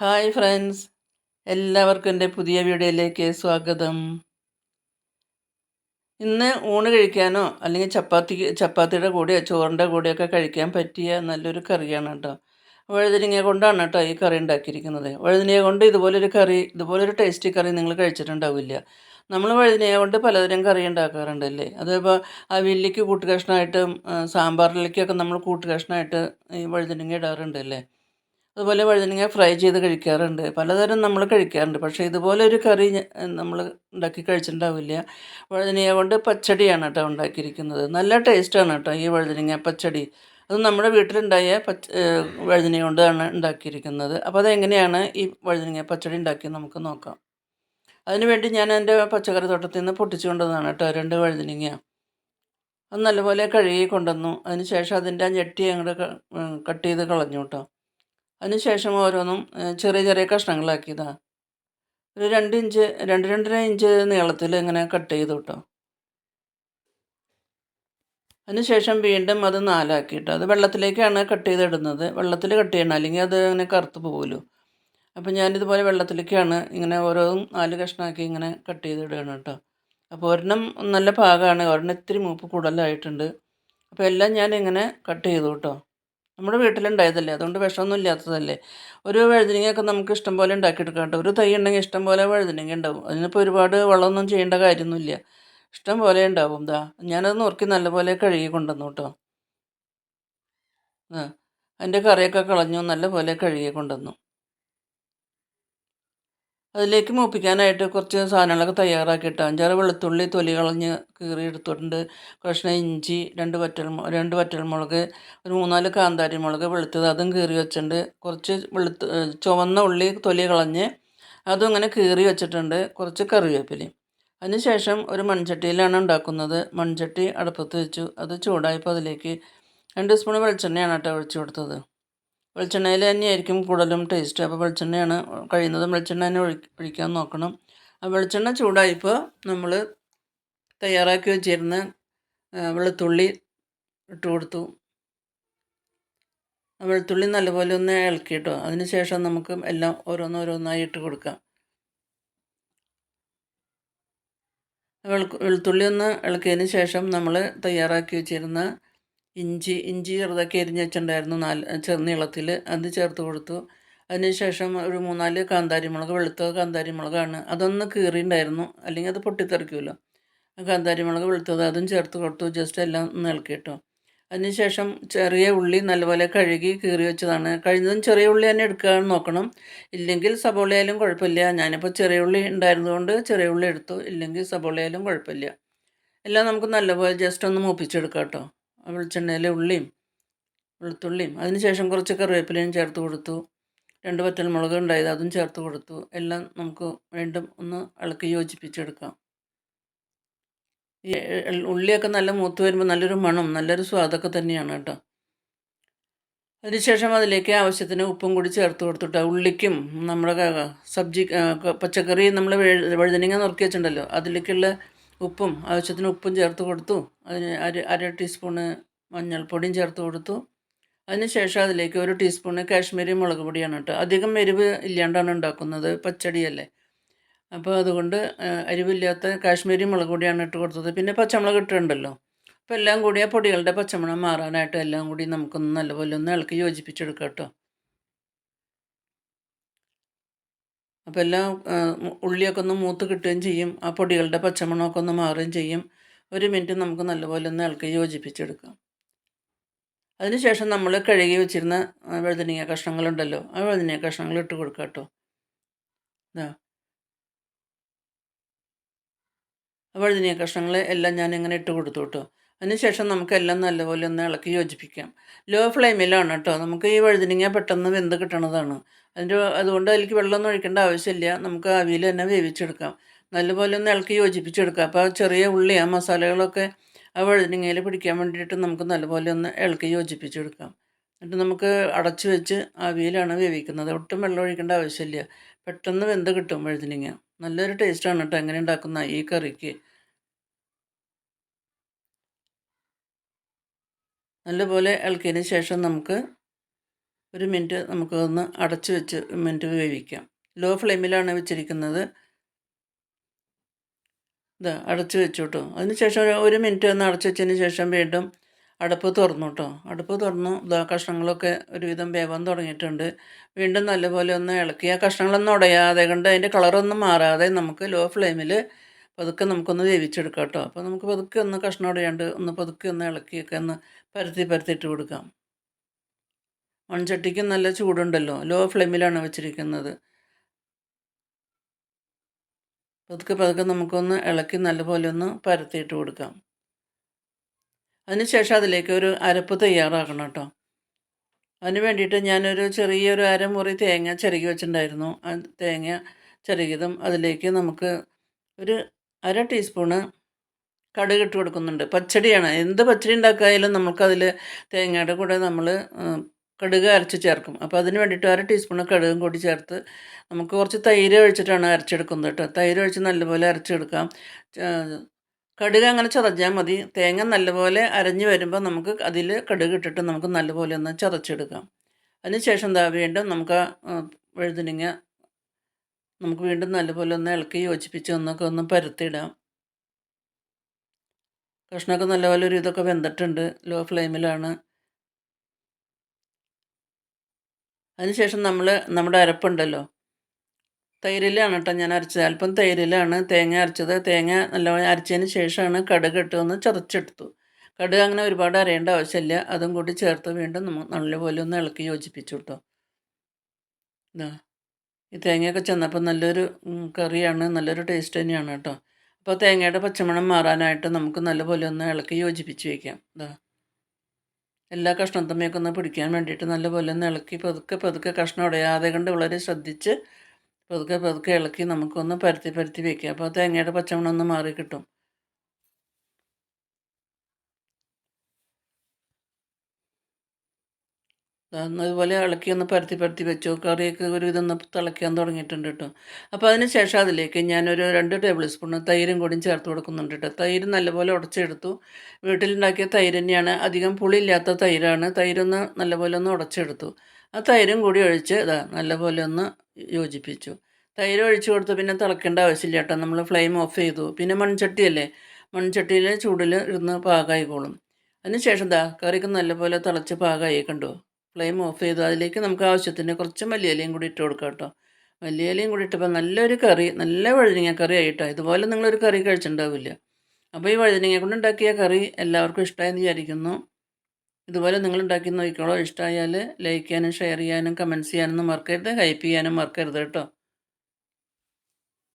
Hi friends എല്ലാവർക്കും എന്റെ പുതിയ വീഡിയോയിലേക്ക് സ്വാഗതം. ഇന്ന് ഊണ് കഴിക്കാനോ അല്ലെങ്കിൽ ചപ്പാത്തി ചപ്പാത്തിയുടെ കൂടെയോ ചോറിന്റെ കൂടെയൊക്കെ കഴിക്കാൻ പറ്റിയ നല്ലൊരു കറിയാണ് കേട്ടോ. വഴുതനങ്ങ കൊണ്ടാണ് കേട്ടോ ഈ കറി ഉണ്ടാക്കിയിരിക്കുന്നത്. വഴുതനങ്ങ കൊണ്ട് ഇതുപോലൊരു കറി ഇതുപോലൊരു ടേസ്റ്റി കറി നിങ്ങൾ കഴിച്ചിട്ടുണ്ടാവില്ല. നമ്മൾ വഴുതനങ്ങ കൊണ്ട് പലതരം കറി ഉണ്ടാക്കാറുണ്ടല്ലേ അതിപ്പോൾ അവിയലിലേക്ക് കൂട്ടുകഷ്ണമായിട്ടും സാമ്പാറിലേക്കൊക്കെ നമ്മൾ കൂട്ടുകഷ്ണമായിട്ട് ഈ വഴുതനങ്ങ ഇടാറുണ്ടല്ലേ അതുപോലെ വഴുതനങ്ങ ഫ്രൈ ചെയ്ത് കഴിക്കാറുണ്ട്. പലതരം നമ്മൾ കഴിക്കാറുണ്ട്. പക്ഷേ ഇതുപോലെ ഒരു കറി നമ്മൾ ഉണ്ടാക്കി കഴിച്ചിട്ടുണ്ടാവില്ല. വഴുതനങ്ങ കൊണ്ട് പച്ചടിയാണ് കേട്ടോ ഉണ്ടാക്കിയിരിക്കുന്നത്. നല്ല ടേസ്റ്റാണ് കേട്ടോ ഈ വഴുതനങ്ങ പച്ചടി. അത് നമ്മുടെ വീട്ടിലുണ്ടായ പച്ച വഴുതനങ്ങ കൊണ്ടാണ് ഉണ്ടാക്കിയിരിക്കുന്നത്. അപ്പോൾ അതെങ്ങനെയാണ് ഈ വഴുതനങ്ങ പച്ചടി ഉണ്ടാക്കിയത് നമുക്ക് നോക്കാം. അതിനുവേണ്ടി ഞാൻ എന്റെ പച്ചക്കറി തോട്ടത്തിൽ നിന്ന് പൊട്ടിച്ചു കൊണ്ടുവന്നതാണ് കേട്ടോ രണ്ട് വഴുതനങ്ങ. അത് നല്ലപോലെ കഴുകി കൊണ്ടുവന്നു. അതിന് ശേഷം അതിന്റെ ആ ഞെട്ടി അങ്ങോട്ട് കട്ട് ചെയ്ത് കളഞ്ഞു കേട്ടോ. അതിനുശേഷം ഓരോന്നും ചെറിയ ചെറിയ കഷ്ണങ്ങളാക്കിയതാണ് ഒരു രണ്ട് ഇഞ്ച് രണ്ട് രണ്ടര ഇഞ്ച് നീളത്തിൽ ഇങ്ങനെ കട്ട് ചെയ്തു കേട്ടോ അതിനുശേഷം വീണ്ടും അത് നാലാക്കിയിട്ട് അത് വെള്ളത്തിലേക്കാണ് കട്ട് ചെയ്തിടുന്നത്. വെള്ളത്തിൽ കട്ട് ചെയ്യണം അല്ലെങ്കിൽ അത് അങ്ങനെ കറുത്ത് പോകുമല്ലോ അപ്പോൾ ഞാനിതുപോലെ വെള്ളത്തിലേക്കാണ് ഇങ്ങനെ ഓരോ നാല് കഷ്ണമാക്കി ഇങ്ങനെ കട്ട് ചെയ്തിടുകയാണ് കേട്ടോ അപ്പോൾ ഒരെണ്ണം നല്ല പാകമാണ് ഒരെണ്ണം ഇത്തിരി മൂപ്പ് കൂടുതലായിട്ടുണ്ട്. അപ്പോൾ എല്ലാം ഞാൻ ഇങ്ങനെ കട്ട് ചെയ്തു കേട്ടോ നമ്മുടെ വീട്ടിലുണ്ടായതല്ലേ? അതുകൊണ്ട് വിഷമൊന്നും ഇല്ലാത്തതല്ലേ? ഒരു വഴുതനങ്ങയൊക്കെ നമുക്ക് ഇഷ്ടം പോലെ ഉണ്ടാക്കിയെടുക്കാം കേട്ടോ. ഒരു തൈ ഉണ്ടെങ്കിൽ ഇഷ്ടം പോലെ വഴുതനങ്ങ ഉണ്ടാവും. അതിനിപ്പോൾ ഒരുപാട് വളമൊന്നും ചെയ്യേണ്ട കാര്യമൊന്നുമില്ല. ഇഷ്ടം പോലെ ഉണ്ടാവും ദാ. ഞാനത് നുറുക്കി നല്ലപോലെ കഴുകി കൊണ്ടുവന്നു കേട്ടോ. അതിന്റെ കറിയൊക്കെ കളഞ്ഞു നല്ലപോലെ കഴുകി കൊണ്ടുവന്നു. അതിലേക്ക് മൂപ്പിക്കാനായിട്ട് കുറച്ച് സാധനങ്ങളൊക്കെ തയ്യാറാക്കിയിട്ട്. അഞ്ചാറ് വെളുത്തുള്ളി തൊലി കളഞ്ഞ് കീറി എടുത്തിട്ടുണ്ട്. കഷ്ണം ഇഞ്ചി രണ്ട് വറ്റൽ രണ്ട് വറ്റൽമുളക് ഒരു മൂന്നാൽ കാന്താരി മുളക് വെളുത്തത് അതും കീറി വെച്ചിട്ടുണ്ട്. കുറച്ച് വെളുത്ത് ചുവന്ന ഉള്ളി തൊലി കളഞ്ഞ് അതും അങ്ങനെ കീറി വെച്ചിട്ടുണ്ട്. കുറച്ച് കറിവേപ്പിലയും. അതിനുശേഷം ഒരു മൺചട്ടിയിലാണ് ഉണ്ടാക്കുന്നത്. മൺചട്ടി അടുപ്പത്ത് വെച്ചു. അത് ചൂടായപ്പോൾ അതിലേക്ക് രണ്ട് സ്പൂൺ വെളിച്ചെണ്ണയാണ് കേട്ടോ ഒഴിച്ചു കൊടുത്തത്. വെളിച്ചെണ്ണയിൽ തന്നെയായിരിക്കും കൂടുതലും ടേസ്റ്റ് അപ്പോൾ വെളിച്ചെണ്ണയാണ് കഴിയുന്നതും. വെളിച്ചെണ്ണ തന്നെ ഒഴി ഒഴിക്കാൻ നോക്കണം. വെളിച്ചെണ്ണ ചൂടായപ്പോൾ നമ്മൾ തയ്യാറാക്കി വെച്ചിരുന്ന വെളുത്തുള്ളി ഇട്ട് കൊടുത്തു. വെളുത്തുള്ളി നല്ലപോലെ ഒന്ന് ഇളക്കി കേട്ടോ അതിന് ശേഷം നമുക്ക് എല്ലാം ഓരോന്നോരോന്നായി ഇട്ട് കൊടുക്കാം. വെളുത്തുള്ളി ഒന്ന് ഇളക്കിയതിന് ശേഷം നമ്മൾ തയ്യാറാക്കി വെച്ചിരുന്ന ഇഞ്ചി ഇഞ്ചി ചെറുതാക്കി അരിഞ്ഞ് വെച്ചിട്ടുണ്ടായിരുന്നു നാല് ചെറുനീളത്തിൽ അത് ചേർത്ത് കൊടുത്തു. അതിനുശേഷം ഒരു മൂന്നാൽ കാന്താരി മുളക് വെളുത്ത കാന്താരി മുളകാണ് അതൊന്ന് കീറിയിട്ടുണ്ടായിരുന്നു. അല്ലെങ്കിൽ അത് പൊട്ടിത്തെറിക്കുമല്ലോ കാന്താരി മുളക് വെളുത്തത് അതും ചേർത്ത് കൊടുത്തു. ജസ്റ്റ് എല്ലാം ഒന്ന് ഇളക്കി കേട്ടോ അതിനുശേഷം ചെറിയ ഉള്ളി നല്ലപോലെ കഴുകി കീറി വെച്ചതാണ്. കഴിഞ്ഞതും ചെറിയ ഉള്ളി തന്നെ എടുക്കാൻ നോക്കണം. ഇല്ലെങ്കിൽ സബോളയായാലും കുഴപ്പമില്ല. ഞാനിപ്പോൾ ചെറിയ ഉള്ളി ഉണ്ടായിരുന്നതുകൊണ്ട് ചെറിയ ഉള്ളി എടുത്തു. ഇല്ലെങ്കിൽ സബോളയായാലും കുഴപ്പമില്ല. എല്ലാം നമുക്ക് നല്ലപോലെ ജസ്റ്റ് ഒന്ന് മൂപ്പിച്ചെടുക്കാം കേട്ടോ വെളിച്ചെണ്ണയിൽ ഉള്ളിയും വെളുത്തുള്ളിയും. അതിനുശേഷം കുറച്ച് കറിവേപ്പിലയും ചേർത്ത് കൊടുത്തു. രണ്ട് വറ്റൽ മുളക് ഉണ്ടായത് അതും ചേർത്ത് കൊടുത്തു. എല്ലാം നമുക്ക് വീണ്ടും ഒന്ന് ഇളക്കി യോജിപ്പിച്ചെടുക്കാം. ഈ ഉള്ളിയൊക്കെ നല്ല മൂത്ത് വരുമ്പോൾ നല്ലൊരു മണം നല്ലൊരു സ്വാദൊക്കെ തന്നെയാണ് കേട്ടോ. അതിനുശേഷം അതിലേക്ക് ആവശ്യത്തിന് ഉപ്പും കൂടി ചേർത്ത് കൊടുത്തിട്ട് ഉള്ളിക്കും നമ്മുടെ സബ്ജി പച്ചക്കറി നമ്മൾ വഴുതനങ്ങ നുറുക്കി വെച്ചിട്ടുണ്ടല്ലോ അതിലേക്കുള്ള ഉപ്പും ആവശ്യത്തിന് ഉപ്പും ചേർത്ത് കൊടുത്തു. അതിന് അര അര ടീസ്പൂണ് മഞ്ഞൾപ്പൊടിയും ചേർത്ത് കൊടുത്തു. അതിന് ശേഷം അതിലേക്ക് ഒരു ടീസ്പൂണ് കാശ്മീരി മുളക് പൊടിയാണ് കേട്ടോ. അധികം എരിവ് ഇല്ലാണ്ടാണ് ഉണ്ടാക്കുന്നത്. പച്ചടിയല്ലേ. അപ്പോൾ അതുകൊണ്ട് എരിവില്ലാത്ത കാശ്മീരി മുളക് പൊടിയാണ് ഇട്ട് കൊടുത്തത്. പിന്നെ പച്ചമുളക് ഇട്ടിട്ടുണ്ടല്ലോ. അപ്പോൾ എല്ലാം കൂടി ആ പൊടികളുടെ പച്ചമുളക് മാറാനായിട്ട് എല്ലാം കൂടി നമുക്കൊന്ന് നല്ലപോലെ ഒന്ന് ഇളക്കി യോജിപ്പിച്ചെടുക്കാം കേട്ടോ. അപ്പോൾ എല്ലാം ഉള്ളിയൊക്കെ ഒന്ന് മൂത്ത് കിട്ടുകയും ചെയ്യും ആ പൊടികളുടെ പച്ചമണമൊക്കെ ഒന്ന് മാറുകയും ചെയ്യും. ഒരു മിനിറ്റ് നമുക്ക് നല്ലപോലെ ഒന്ന് ഇളക്കി യോജിപ്പിച്ചെടുക്കാം. അതിനുശേഷം നമ്മൾ കഴുകി വെച്ചിരുന്ന വഴുതനങ്ങ കഷ്ണങ്ങളുണ്ടല്ലോ ആ വഴുതനങ്ങ കഷ്ണങ്ങൾ ഇട്ട് കൊടുക്കാം കേട്ടോ. ഇതാ വഴുതനങ്ങ കഷ്ണങ്ങൾ എല്ലാം ഞാൻ ഇങ്ങനെ ഇട്ട് കൊടുത്തു കേട്ടോ. അതിനുശേഷം നമുക്കെല്ലാം നല്ലപോലെ ഒന്ന് ഇളക്കി യോജിപ്പിക്കാം. ലോ ഫ്ലെയിമിലാണ് കേട്ടോ. നമുക്ക് ഈ വഴുതനങ്ങ പെട്ടെന്ന് വെന്ത് കിട്ടണതാണ്. അതിന്റെ അതുകൊണ്ട് അതിലേക്ക് വെള്ളമൊന്നും ഒഴിക്കേണ്ട ആവശ്യമില്ല. നമുക്ക് അവിയിൽ തന്നെ വേവിച്ചെടുക്കാം. നല്ലപോലെ ഒന്ന് ഇളക്കി യോജിപ്പിച്ചെടുക്കാം. അപ്പോൾ ചെറിയ ഉള്ളി ആ മസാലകളൊക്കെ ആ വഴുതനങ്ങയിൽ പിടിക്കാൻ വേണ്ടിയിട്ട് നമുക്ക് നല്ലപോലെ ഒന്ന് ഇളക്കി യോജിപ്പിച്ചെടുക്കാം. എന്നിട്ട് നമുക്ക് അടച്ചു വെച്ച് അവിയിലാണ് വേവിക്കുന്നത്. ഒട്ടും വെള്ളം ഒഴിക്കേണ്ട ആവശ്യമില്ല. പെട്ടെന്ന് വെന്ത് കിട്ടും വഴുതിനിങ്ങ. നല്ലൊരു ടേസ്റ്റാണ് കേട്ടോ എങ്ങനെ ഉണ്ടാക്കുന്ന ഈ കറിക്ക്. നല്ലപോലെ ഇളക്കിയതിന് ശേഷം നമുക്ക് ഒരു മിനിറ്റ് നമുക്കൊന്ന് അടച്ച് വെച്ച് മിനിറ്റ് വേവിക്കാം. ലോ ഫ്ലെയിമിലാണ് വെച്ചിരിക്കുന്നത്. ഇത് അടച്ച് വെച്ചു കേട്ടോ അതിന് ശേഷം ഒരു ഒരു മിനിറ്റ് ഒന്ന് അടച്ച് വെച്ചതിന് ശേഷം വീണ്ടും അടുപ്പ് തുറന്നു കേട്ടോ അടുപ്പ് തുറന്നു ഇതാ കഷ്ണങ്ങളൊക്കെ ഒരുവിധം വേവാൻ തുടങ്ങിയിട്ടുണ്ട്. വീണ്ടും നല്ലപോലെ ഒന്ന് ഇളക്കി. ആ കഷ്ണങ്ങളൊന്നും ഉടയാതെ കണ്ട് അതിന്റെ കളറൊന്നും മാറാതെ നമുക്ക് ലോ ഫ്ലെയിമിൽ പതുക്കെ നമുക്കൊന്ന് വേവിച്ചെടുക്കാം കേട്ടോ അപ്പോൾ നമുക്ക് പതുക്കെ ഒന്ന് കഷ്ണം ഉടയാണ്ട് ഒന്ന് പതുക്കെ ഒന്ന് ഇളക്കിയൊക്കെ ഒന്ന് പരത്തി പരത്തിയിട്ട് കൊടുക്കാം. മൺചട്ടിക്ക് നല്ല ചൂടുണ്ടല്ലോ. ലോ ഫ്ലെയിമിലാണ് വെച്ചിരിക്കുന്നത്. പതുക്കെ പതുക്കെ നമുക്കൊന്ന് ഇളക്കി നല്ലപോലെ ഒന്ന് പരത്തിയിട്ട് കൊടുക്കാം. അതിനുശേഷം അതിലേക്ക് ഒരു അരപ്പ് തയ്യാറാക്കണം കേട്ടോ. അതിന് വേണ്ടിയിട്ട് ഞാനൊരു ചെറിയൊരു അരമുറി തേങ്ങ ചിരകി വെച്ചിട്ടുണ്ടായിരുന്നു. ആ തേങ്ങ ചിരകിയതും അതിലേക്ക് നമുക്ക് ഒരു അര ടീസ്പൂണ് കടുക് ഇട്ട് കൊടുക്കുന്നുണ്ട്. പച്ചടിയാണ്. എന്ത് പച്ചടി ഉണ്ടാക്കിയാലും നമുക്കതിൽ തേങ്ങയുടെ കൂടെ നമ്മൾ കടുക് അരച്ച് ചേർക്കും. അപ്പോൾ അതിന് വേണ്ടിയിട്ട് അര ടീസ്പൂൺ കടുകും കൂടി ചേർത്ത് നമുക്ക് കുറച്ച് തൈര് ഒഴിച്ചിട്ടാണ് അരച്ചെടുക്കുന്നത് കേട്ടോ. തൈര് ഒഴിച്ച് നല്ലപോലെ അരച്ചെടുക്കാം. കടുക് അങ്ങനെ ചതച്ചാൽ മതി. തേങ്ങ നല്ലപോലെ അരഞ്ഞ് വരുമ്പോൾ നമുക്ക് അതിൽ കടുക് ഇട്ടിട്ട് നമുക്ക് നല്ലപോലെ ഒന്ന് ചതച്ചെടുക്കാം. അതിനുശേഷം എന്താ വീണ്ടും നമുക്ക് വഴുതനങ്ങ നമുക്ക് വീണ്ടും നല്ലപോലെ ഒന്ന് ഇളക്കി യോജിപ്പിച്ച് ഒന്നൊക്കെ ഒന്ന് പരത്തിയിടാം. കഷ്ണമൊക്കെ നല്ലപോലെ ഒരു ഇതൊക്കെ വെന്തിട്ടുണ്ട്. ലോ ഫ്ലെയിമിലാണ്. അതിനുശേഷം നമ്മൾ നമ്മുടെ അരപ്പുണ്ടല്ലോ? തൈരിലാണ് കേട്ടോ ഞാൻ അരച്ചത്. അല്പം തൈരിലാണ് തേങ്ങ അരച്ചത്. തേങ്ങ നല്ലപോലെ അരച്ചതിന് ശേഷമാണ് കടുക് ഇട്ട് ചതച്ചെടുത്തു. കടുക് അങ്ങനെ ഒരുപാട് അരയേണ്ട ആവശ്യമില്ല. അതും കൂടി ചേർത്ത് വീണ്ടും നമ്മൾ നല്ലപോലെ ഒന്ന് ഇളക്കി യോജിപ്പിച്ചു കേട്ടോ ഇതാ ഈ തേങ്ങയൊക്കെ ചെന്നപ്പോൾ നല്ലൊരു കറിയാണ്. നല്ലൊരു ടേസ്റ്റ് തന്നെയാണ് കേട്ടോ അപ്പോൾ തേങ്ങയുടെ പച്ചമണം മാറാനായിട്ട് നമുക്ക് നല്ലപോലെ ഒന്ന് ഇളക്കി യോജിപ്പിച്ച് വയ്ക്കാം ഇതാ എല്ലാ കഷ്ണത്തമ്മയൊക്കെ ഒന്ന് പിടിക്കാൻ വേണ്ടിയിട്ട് നല്ലപോലെ ഒന്ന് ഇളക്കി പതുക്കെ പതുക്കെ കഷ്ണം ഉടയാതെ കണ്ട് വളരെ ശ്രദ്ധിച്ച് പതുക്കെ പതുക്കെ ഇളക്കി നമുക്കൊന്ന് പരത്തി പരത്തി വെക്കാം അപ്പോൾ തേങ്ങയുടെ പച്ചമണം ഒന്ന് മാറി കിട്ടും അതുപോലെ ഇളക്കി ഒന്ന് പരത്തി പരത്തി വെച്ചു. കറിയൊക്കെ ഒരു ഇതൊന്ന് തിളയ്ക്കാൻ തുടങ്ങിയിട്ടുണ്ട് കേട്ടോ. അപ്പോൾ അതിന് ശേഷം അതിലേക്ക് ഞാനൊരു രണ്ട് ടേബിൾ സ്പൂൺ തൈരും കൂടി ചേർത്ത് കൊടുക്കുന്നുണ്ട് കേട്ടോ. തൈര് നല്ലപോലെ ഉടച്ചെടുത്തു. വീട്ടിലുണ്ടാക്കിയ തൈര് തന്നെയാണ്. അധികം പുളിയില്ലാത്ത തൈരാണ്. തൈരൊന്ന് നല്ലപോലെ ഒന്ന് ഉടച്ചെടുത്തു. ആ തൈരും കൂടി ഒഴിച്ച് ഇതാ നല്ലപോലെ ഒന്ന് യോജിപ്പിച്ചു. തൈര് ഒഴിച്ച് കൊടുത്ത് പിന്നെ തിളക്കേണ്ട ആവശ്യമില്ല കേട്ടോ. നമ്മൾ ഫ്ലെയിം ഓഫ് ചെയ്തു. പിന്നെ മൺചട്ടിയല്ലേ മൺചട്ടിയിൽ ചൂടിൽ ഇരുന്ന് പാകമായിക്കോളും അതിന് ശേഷം എന്താ കറിക്ക് നല്ലപോലെ തിളച്ച് പാകമായി കണ്ടു? ഫ്ലെയിം ഓഫ് ചെയ്തു. അതിലേക്ക് നമുക്ക് ആവശ്യത്തിന് കുറച്ച് മല്ലിയിലയും കൂടി ഇട്ട് കൊടുക്കാം കേട്ടോ. മല്ലിയിലയും കൂടി ഇട്ടപ്പോൾ നല്ലൊരു കറി നല്ല വഴുതിങ്ങ കറി ആയിട്ടോ. ഇതുപോലെ നിങ്ങളൊരു കറി കഴിച്ചിട്ടുണ്ടാവില്ല. അപ്പോൾ ഈ വഴുതനങ്ങ കൊണ്ടുണ്ടാക്കിയ കറി എല്ലാവർക്കും ഇഷ്ടമായെന്ന് വിചാരിക്കുന്നു. ഇതുപോലെ നിങ്ങൾ ഉണ്ടാക്കി നോക്കിക്കോളോ. ഇഷ്ടമായാൽ ലൈക്ക് ചെയ്യാനും ഷെയർ ചെയ്യാനും കമന്റ്സ് ചെയ്യാനൊന്നും മറക്കരുത്. ഹൈപ്പ് ചെയ്യാനും മറക്കരുത് കേട്ടോ.